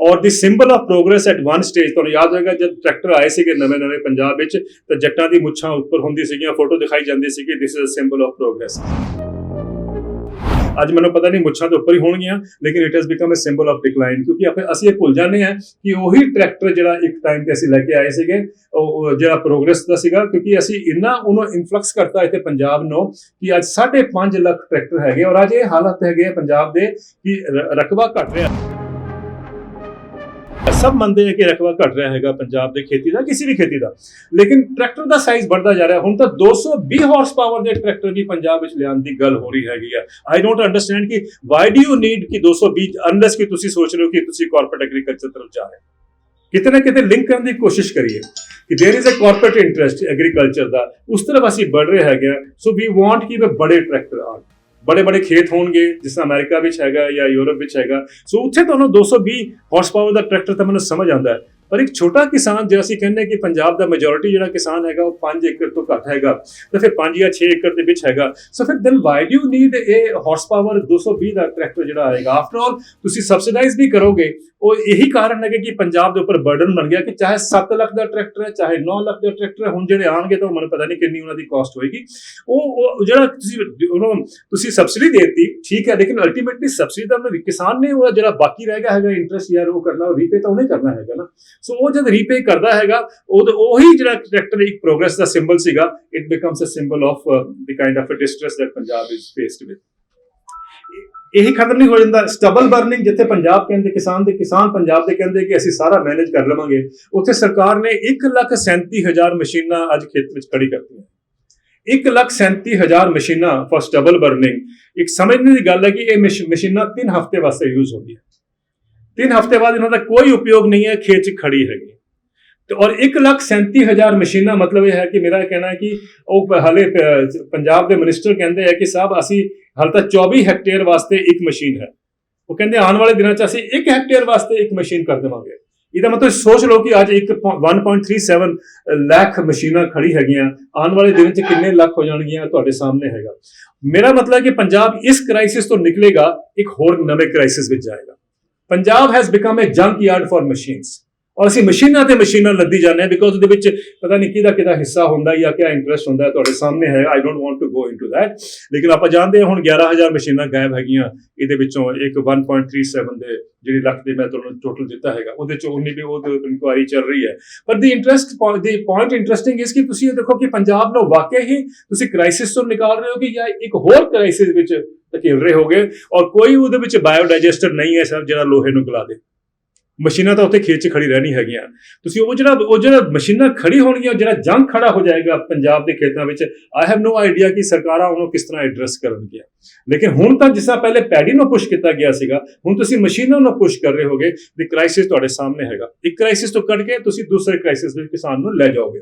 ਔਰ the symbol of progress at one stage ਤੁਹਾਨੂੰ ਯਾਦ ਹੋਏਗਾ ਜਦ ਟਰੈਕਟਰ ਆਏ ਸੀਗੇ ਨਵੇਂ ਨਵੇਂ ਪੰਜਾਬ ਵਿੱਚ, ਤਾਂ ਜੱਟਾਂ ਦੀ ਮੁੱਛਾਂ ਉੱਪਰ ਹੁੰਦੀ ਸੀਗੀਆਂ ਫੋਟੋ ਦਿਖਾਈ ਜਾਂਦੀ ਸੀ ਕਿ this is a symbol of progress ਅੱਜ ਮੈਨੂੰ ਪਤਾ ਨਹੀਂ ਮੁੱਛਾਂ ਦੇ ਉੱਪਰ ਹੀ ਹੋਣਗੀਆਂ, ਲੇਕਿਨ it has become a symbol of decline ਕਿਉਂਕਿ ਆਪਾਂ ਅਸੀਂ ਇਹ ਭੁੱਲ ਜਾਂਦੇ ਹਾਂ ਕਿ ਉਹੀ ਟਰੈਕਟਰ ਜਿਹੜਾ ਇੱਕ ਟਾਈਮ ਤੇ ਅਸੀਂ ਲੈ ਕੇ ਆਏ ਸੀਗੇ, ਉਹ ਜਿਹੜਾ ਪ੍ਰੋਗਰੈਸ ਦਾ ਸੀਗਾ, ਕਿਉਂਕਿ ਅਸੀਂ ਇੰਨਾ ਉਹਨੂੰ ਇਨਫਲਕਸ ਕਰਤਾ ਇੱਥੇ ਪੰਜਾਬ ਨੂੰ ਕਿ ਅੱਜ 5.5 ਲੱਖ ਟਰੈਕਟਰ ਹੈਗੇ, ਔਰ ਅੱਜ ਇਹ ਹਾਲਤ ਹੈਗੇ ਆ ਪੰਜਾਬ ਦੇ ਕਿ ਰਕਬਾ ਘਟ ਰਿਹਾ। ਸਭ ਮੰਨਦੇ ਆ ਕਿ ਰਕਬਾ ਘਟ ਰਿਹਾ ਹੈਗਾ ਪੰਜਾਬ ਦੇ ਖੇਤੀ ਦਾ ਕਿਸੇ ਵੀ ਖੇਤੀ ਦਾ ਲੇਕਿਨ ਟਰੈਕਟਰ ਦਾ ਸਾਈਜ਼ ਵੱਧਦਾ ਜਾ ਰਿਹਾ ਹੁਣ ਤਾਂ 220 ਹਾਰਸ ਪਾਵਰ ਦੇ ਟਰੈਕਟਰ ਵੀ ਪੰਜਾਬ ਵਿੱਚ ਲਿਆਉਣ ਦੀ ਗੱਲ ਹੋ ਰਹੀ ਹੈਗੀ ਆ ਆਈ ਡੋਨਟ ਅੰਡਰਸਟੈਂਡ ਕਿ ਵਾਈ ਡੂ ਯੂ ਨੀਡ ਕਿ 220 ਅਨਲੈਸ ਕਿ ਤੁਸੀਂ ਸੋਚ ਰਹੇ ਹੋ ਕਿ ਤੁਸੀਂ ਕਾਰਪੋਰੇਟ ਐਗਰੀਕਲਚਰ ਤਰਫ ਜਾ ਰਹੇ ਹੋ ਕਿਤੇ ਨਾ ਕਿਤੇ ਲਿੰਕ ਕਰਨ ਦੀ ਕੋਸ਼ਿਸ਼ ਕਰੀਏ ਕਿ there is a corporate interest agriculture ਦਾ ਉਸ ਤਰਫ ਅਸੀਂ ਵੱਧ ਰਹੇ ਹੈਗੇ ਆ ਸੋ ਵੀ ਵਾਂਟ ਕਿ ਵੇ ਬੜੇ ਟਰੈਕਟਰ ਆਣ ਬੜੇ ਬੜੇ ਖੇਤ ਹੋਣਗੇ, ਜਿਸ ਤਰ੍ਹਾਂ ਅਮਰੀਕਾ ਵਿੱਚ ਹੈਗਾ ਜਾਂ ਯੂਰਪ ਵਿੱਚ ਹੈਗਾ। ਸੋ ਉੱਥੇ ਤੁਹਾਨੂੰ 220 ਹਾਰਸ ਪਾਵਰ ਦਾ ਟਰੈਕਟਰ ਤਾਂ ਮੈਨੂੰ ਸਮਝ ਆਉਂਦਾ ਹੈ। ਪਰ ਇੱਕ ਛੋਟਾ ਕਿਸਾਨ ਜੇ ਅਸੀਂ ਕਹਿੰਦੇ ਕਿ ਪੰਜਾਬ ਦਾ ਮੈਜੋਰਿਟੀ ਜਿਹੜਾ ਕਿਸਾਨ ਹੈਗਾ ਉਹ 5 ਏਕੜ ਤੋਂ ਘੱਟ ਹੈਗਾ, ਤਾਂ ਫਿਰ 5 ਜਾਂ 6 ਏਕੜ ਦੇ ਵਿੱਚ ਹੈਗਾ। ਸੋ ਫਿਰ then why do you need ਇਹ ਹਾਰਸ ਪਾਵਰ 220 ਦਾ ਟਰੈਕਟਰ ਜਿਹੜਾ ਆਏਗਾ? ਆਫਟਰ ਆਲ ਤੁਸੀਂ ਸਬਸਿਡਾਈਜ਼ ਵੀ ਕਰੋਗੇ, ਉਹ ਇਹੀ ਕਾਰਨ ਹੈਗਾ ਕਿ ਪੰਜਾਬ ਦੇ ਉੱਪਰ ਬਰਡਨ ਬਣ ਗਿਆ ਕਿ ਚਾਹੇ 7 ਲੱਖ ਦਾ ਟਰੈਕਟਰ ਹੈ, ਚਾਹੇ 9 ਲੱਖ ਦਾ ਟਰੈਕਟਰ ਹੈ, ਹੁਣ ਜਿਹੜੇ ਆਣਗੇ ਤਾਂ ਮੈਨੂੰ ਪਤਾ ਨਹੀਂ ਕਿੰਨੀ ਉਹਨਾਂ ਦੀ ਕਾਸਟ ਹੋਏਗੀ। ਉਹ ਉਹ ਜਿਹੜਾ ਤੁਸੀਂ, ਉਹਨੂੰ ਤੁਸੀਂ ਸਬਸਿਡੀ ਦੇਤੀ, ਠੀਕ ਹੈ, ਲੇਕਿਨ ਅਲਟੀਮੇਟਲੀ ਸਬਸਿਡੀ ਤਾਂ ਉਹਨੇ ਕਿਸਾਨ ਨੇ ਉਹ ਜਿਹੜਾ ਬਾਕੀ ਰਹਿ ਗਿਆ ਹੈਗਾ ਇੰਟਰਸਟ ਯਾਰ ਉਹ ਕਰਨਾ ਰੀਪੇ ਤਾਂ ਉਹਨੇ ਕਰਨਾ ਹੈਗਾ ਨਾ। ਸੋ ਉਹ ਜਦ ਰੀਪੇ ਕਰਦਾ ਹੈਗਾ, ਉਹ ਉਹੀ ਜਿਹੜਾ ਟਰੈਕਟਰ ਇੱਕ ਪ੍ਰੋਗਰੈਸ ਦਾ ਸਿੰਬਲ ਸੀਗਾ it becomes a symbol of the kind of distress that Punjab is faced with ਇਹੀ ਖਤਮ ਨਹੀਂ ਹੋ ਜਾਂਦਾ ਸਟਬਲ ਬਰਨਿੰਗ ਜਿੱਥੇ ਪੰਜਾਬ ਕਹਿੰਦੇ, ਕਿਸਾਨ ਦੇ, ਕਿਸਾਨ ਪੰਜਾਬ ਦੇ ਕਹਿੰਦੇ ਕਿ ਅਸੀਂ ਸਾਰਾ ਮੈਨੇਜ ਕਰ ਲਵਾਂਗੇ, ਉੱਥੇ ਸਰਕਾਰ ਨੇ 137000 ਮਸ਼ੀਨਾਂ ਅੱਜ ਖੇਤ ਵਿੱਚ ਖੜੀ ਕਰਤੀਆਂ। 137000 ਮਸ਼ੀਨਾਂ ਫॉर ਸਟਬਲ ਬਰਨਿੰਗ ਇੱਕ ਸਮਝਣ ਦੀ ਗੱਲ ਹੈ ਕਿ ਇਹ ਮਸ਼- ਮਸ਼ੀਨਾਂ 3 ਹਫ਼ਤੇ ਵਾਸਤੇ ਯੂਜ਼ ਹੁੰਦੀਆਂ। 3 ਹਫ਼ਤੇ ਬਾਅਦ ਇਹਨਾਂ ਦਾ ਕੋਈ ਉਪਯੋਗ ਨਹੀਂ ਹੈ ਖੇਤ 'ਚ ਖੜੀ ਹੈਗੀ ਤੇ ਔਰ 137000 ਮਸ਼ੀਨਾਂ ਮਤਲਬ ਇਹ ਹੈ ਕਿ ਮੇਰਾ ਕਹਿਣਾ ਕਿ ਉਹ ਹਾਲੇ ਪੰਜਾਬ ਦੇ ਮਿਨਿਸਟਰ ਕਹਿੰਦੇ ਆ ਕਿ ਸਾਹਿਬ ਅਸੀਂ ਹਾਲੇ ਤਾਂ 24 ਹੈਕਟੇਅਰ ਵਾਸਤੇ ਇੱਕ ਮਸ਼ੀਨ ਹੈ ਉਹ ਕਹਿੰਦੇ ਆਉਣ ਵਾਲੇ ਦਿਨਾਂ 'ਚ ਅਸੀਂ 1 ਹੈਕਟੇਅਰ ਵਾਸਤੇ ਇੱਕ ਮਸ਼ੀਨ ਕਰ ਦੇਵਾਂਗੇ ਇਹਦਾ ਮਤਲਬ ਸੋਚ ਲਓ ਕਿ ਅੱਜ ਇੱਕ ਪੋ- 1.37 ਲੱਖ ਮਸ਼ੀਨਾਂ ਖੜੀ ਹੈਗੀਆਂ ਆਉਣ ਵਾਲੇ ਦਿਨ 'ਚ ਕਿੰਨੇ ਲੱਖ ਹੋ ਜਾਣਗੀਆਂ ਤੁਹਾਡੇ ਸਾਹਮਣੇ ਹੈਗਾ ਮੇਰਾ ਮਤਲਬ ਕਿ ਪੰਜਾਬ ਇਸ ਕ੍ਰਾਈਸਿਸ ਤੋਂ ਨਿਕਲੇਗਾ ਇੱਕ ਹੋਰ ਨਵੇਂ ਕ੍ਰਾਈਸਿਸ ਵਿੱਚ ਜਾਏਗਾ Punjab has become a junk yard for machines ਔਰ ਅਸੀਂ ਮਸ਼ੀਨਾਂ ਤੇ ਮਸ਼ੀਨਾਂ ਲੱਦੀ ਜਾਂਦੇ ਹਾਂ ਬਿਕੋਜ਼ ਉਹਦੇ ਵਿੱਚ ਪਤਾ ਨਹੀਂ ਕਿਹਦਾ ਕਿਹਦਾ ਹਿੱਸਾ ਹੁੰਦਾ ਜਾਂ ਕਿਹਦਾ ਇੰਟਰਸਟ ਹੁੰਦਾ ਤੁਹਾਡੇ ਸਾਹਮਣੇ ਹੈ। I don't want to go into that ਲੇਕਿਨ ਆਪਾਂ ਜਾਣਦੇ ਹਾਂ ਹੁਣ 11000 ਮਸ਼ੀਨਾਂ ਗਾਇਬ ਹੈਗੀਆਂ। ਇਹਦੇ ਵਿੱਚੋਂ ਇੱਕ 1.37 ਦੇ ਜਿਹੜੀ ਲੱਖ ਦੇ ਮੈਂ ਤੁਹਾਨੂੰ ਟੋਟਲ ਦਿੱਤਾ ਹੈਗਾ। ਉਹਦੇ ਚੋਂ ਉਨੀ ਵੀ ਉਹ ਇਨਕੁਆਇਰੀ ਚੱਲ ਰਹੀ ਹੈ। ਪਰ the interest the point interesting ਇਸ ਕਿ ਤੁਸੀਂ ਇਹ ਦੇਖੋ ਕਿ ਪੰਜਾਬ ਨੂੰ ਵਾਕਿਆ ਹੀ ਤੁਸੀਂ ਕ੍ਰਾਈਸਿਸ ਤੋਂ ਨਿਕਾਲ ਰਹੇ ਹੋ ਕਿ ਜਾਂ ਇੱਕ ਹੋਰ ਕ੍ਰਾਈਸਿਸ ਵਿੱਚ ਧਕੇਲ ਰਹੇ ਹੋਗੇ। ਔਰ ਕੋਈ ਉਹਦੇ ਵਿੱਚ ਬਾਇਓਡਾਈਜੈਸਟਰ ਨਹੀਂ ਹੈ ਸਰ ਜਿਹੜਾ ਲੋਹੇ ਨੂੰ ਗਲਾ ਦੇ। ਮਸ਼ੀਨਾਂ ਤਾਂ ਉੱਥੇ ਖੇਤ 'ਚ ਖੜੀ ਰਹਿਣੀ ਹੈਗੀਆਂ। ਤੁਸੀਂ ਉਹ ਜਿਹੜਾ ਉਹ ਜਿਹੜਾ ਮਸ਼ੀਨਾਂ ਖੜੀ ਹੋਣਗੀਆਂ ਜਿਹੜਾ ਜੰਗ ਖੜਾ ਹੋ ਜਾਏਗਾ ਪੰਜਾਬ ਦੇ ਖੇਤਾਂ ਵਿੱਚ ਆਈ ਹੈਵ ਨੋ ਆਈਡੀਆ ਕਿ ਸਰਕਾਰਾਂ ਉਹਨੂੰ ਕਿਸ ਤਰ੍ਹਾਂ ਐਡਰੈਸ ਕਰਨਗੀਆਂ। ਲੇਕਿਨ ਹੁਣ ਤਾਂ ਜਿਸ ਤਰ੍ਹਾਂ ਪਹਿਲੇ ਪੈਡੀ ਨੂੰ ਪੁਸ਼ ਕੀਤਾ ਗਿਆ ਸੀਗਾ, ਹੁਣ ਤੁਸੀਂ ਮਸ਼ੀਨਾਂ ਨੂੰ ਪੁਸ਼ ਕਰ ਰਹੇ ਹੋਗੇ ਦੀ ਕ੍ਰਾਈਸਿਸ ਤੁਹਾਡੇ ਸਾਹਮਣੇ ਹੈਗਾ। ਇੱਕ ਕ੍ਰਾਈਸਿਸ ਤੋਂ ਕੱਢ ਕੇ ਤੁਸੀਂ ਦੂਸਰੇ ਕ੍ਰਾਈਸਿਸ ਵਿੱਚ ਕਿਸਾਨ ਨੂੰ ਲੈ ਜਾਓਗੇ।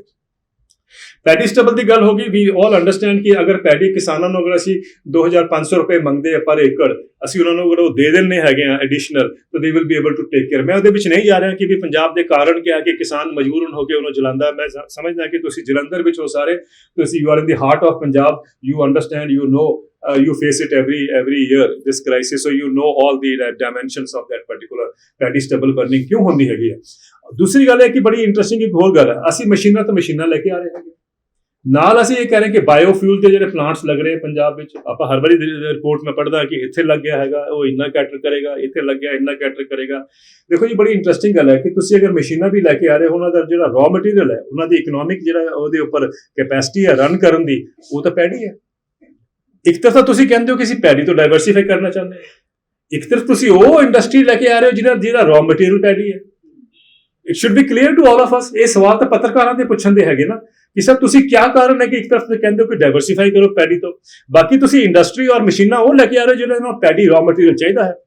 ਪੈਡੀ ਸਟੇਬਲ ਦੀ ਗੱਲ ਹੋ ਗਈ ਵੀ ਆਲ ਅੰਡਰਸਟੈਂਡ ਕਿ ਅਗਰ ਪੈਡੀ ਕਿਸਾਨਾਂ ਨੂੰ ਅਗਰ ਅਸੀਂ 2500 ਰੁਪਏ ਮੰਗਦੇ ਆ ਪਰ ਏਕੜ ਅਸੀਂ ਉਹਨਾਂ ਨੂੰ ਅਗਰ ਉਹ ਦੇ ਦਿੰਨੇ ਹੈਗੇ ਆ ਐਡੀਸ਼ਨਲ ਤਾਂ they will be able to take care ਮੈਂ ਉਹਦੇ ਵਿੱਚ ਨਹੀਂ ਜਾ ਰਿਹਾ ਕਿ ਵੀ ਪੰਜਾਬ ਦੇ ਕਾਰਨ ਕਿਹਾ ਕਿ ਕਿਸਾਨ ਮਜਬੂਰਨ ਹੋ ਕੇ ਉਹਨੂੰ ਜਲਾਂਦਾ ਮੈਂ ਸਮਝਦਾ ਕਿ ਤੁਸੀਂ ਜਲੰਧਰ ਵਿੱਚ ਹੋ ਸਾਰੇ ਤੁਸੀਂ you are in the heart of Punjab you understand you know you face it every every year this crisis so you know all the uh, dimensions of that particular paddy stubble burning. ਕਿਉਂ ਹੁੰਦੀ ਹੈਗੀ ਹੈ ਦੂਸਰੀ ਗੱਲ ਹੈ ਕਿ ਬੜੀ interesting ਇੱਕ ਹੋਰ ਗੱਲ ਹੈ ਅਸੀਂ ਮਸ਼ੀਨਾਂ ਤੋਂ ਮਸ਼ੀਨਾਂ ਲੈ ਕੇ ਆ ਰਹੇ ਹੈਗੇ ਨਾਲ ਅਸੀਂ ਇਹ ਕਹਿ ਰਹੇ ਕਿ ਬਾਇਓਫਿਊਲ ਦੇ ਜਿਹੜੇ ਪਲਾਂਟਸ ਲੱਗ ਰਹੇ ਪੰਜਾਬ ਵਿੱਚ, ਆਪਾਂ ਹਰ ਵਾਰੀ ਰਿਪੋਰਟ ਮੈਂ ਪੜਦਾ ਕਿ ਇੱਥੇ ਲੱਗ ਗਿਆ ਹੈਗਾ, ਉਹ ਇੰਨਾ ਕੈਟਰ ਕਰੇਗਾ, ਇੱਥੇ ਲੱਗ ਗਿਆ, ਇੰਨਾ ਕੈਟਰ ਕਰੇਗਾ। ਦੇਖੋ ਜੀ, ਬੜੀ ਇੰਟਰਸਟਿੰਗ ਗੱਲ ਹੈ ਕਿ ਤੁਸੀਂ ਅਗਰ ਮਸ਼ੀਨਾਂ ਵੀ ਲੈ ਕੇ ਆ ਰਹੇ ਹੋ, ਉਹਨਾਂ ਦਾ ਜਿਹੜਾ ਰॉ ਮਟੀਰੀਅਲ ਹੈ, ਉਹਨਾਂ ਦੀ ਇਕਨੋਮਿਕ ਜਿਹੜਾ ਉਹਦੇ ਉੱਪਰ ਕੈਪੈਸਿਟੀ ਹੈ ਰਨ ਕਰਨ ਦੀ, ਉਹ ਤਾਂ ਪੈੜੀ ਹੈ। ਇੱਕ ਤਰਫ ਤਾਂ ਤੁਸੀਂ ਕਹਿੰਦੇ ਹੋ ਕਿ ਅਸੀਂ ਪੈੜੀ ਤੋਂ ਡਾਈਵਰਸਿਫਾਈ ਕਰਨਾ ਚਾਹੁੰਦੇ ਹਾਂ। ਇੱਕ ਤਰਫ ਤੁਸੀਂ ਉਹ ਇੰਡਸਟਰੀ ਲੈ ਕੇ ਆ ਰਹੇ ਹੋ ਜਿਹਦਾ ਜਿਹੜਾ ਰॉ ਮਟੀਰੀਅਲ ਪੈੜੀ ਹੈ। It should be clear to all of us ਇਹ ਸਵਾਲ ਤਾਂ ਪੱਤਰਕਾਰਾਂ ਦੇ ਪੁੱਛਣ ਦੇ ਹੈਗੇ ਨਾ। ਕਿ ਸਰ ਤੁਸੀਂ ਕੀ ਕਾਰਨ ਹੈ ਕਿ ਇੱਕ ਤਰਫ ਤੇ ਕਹਿੰਦੇ ਹੋ ਕਿ ਡਾਈਵਰਸਿਫਾਈ ਕਰੋ ਪੈਡੀ ਤੋਂ? ਬਾਕੀ ਤੁਸੀਂ ਇੰਡਸਟਰੀ ਔਰ ਮਸ਼ੀਨਾਂ ਉਹ ਲੈ ਕੇ ਆ ਰਹੇ ਹੋ ਜਿਹਨਾਂ ਨੂੰ ਪੈਡੀ ਰॉ ਮਟੀਰੀਅਲ ਚਾਹੀਦਾ ਹੈ।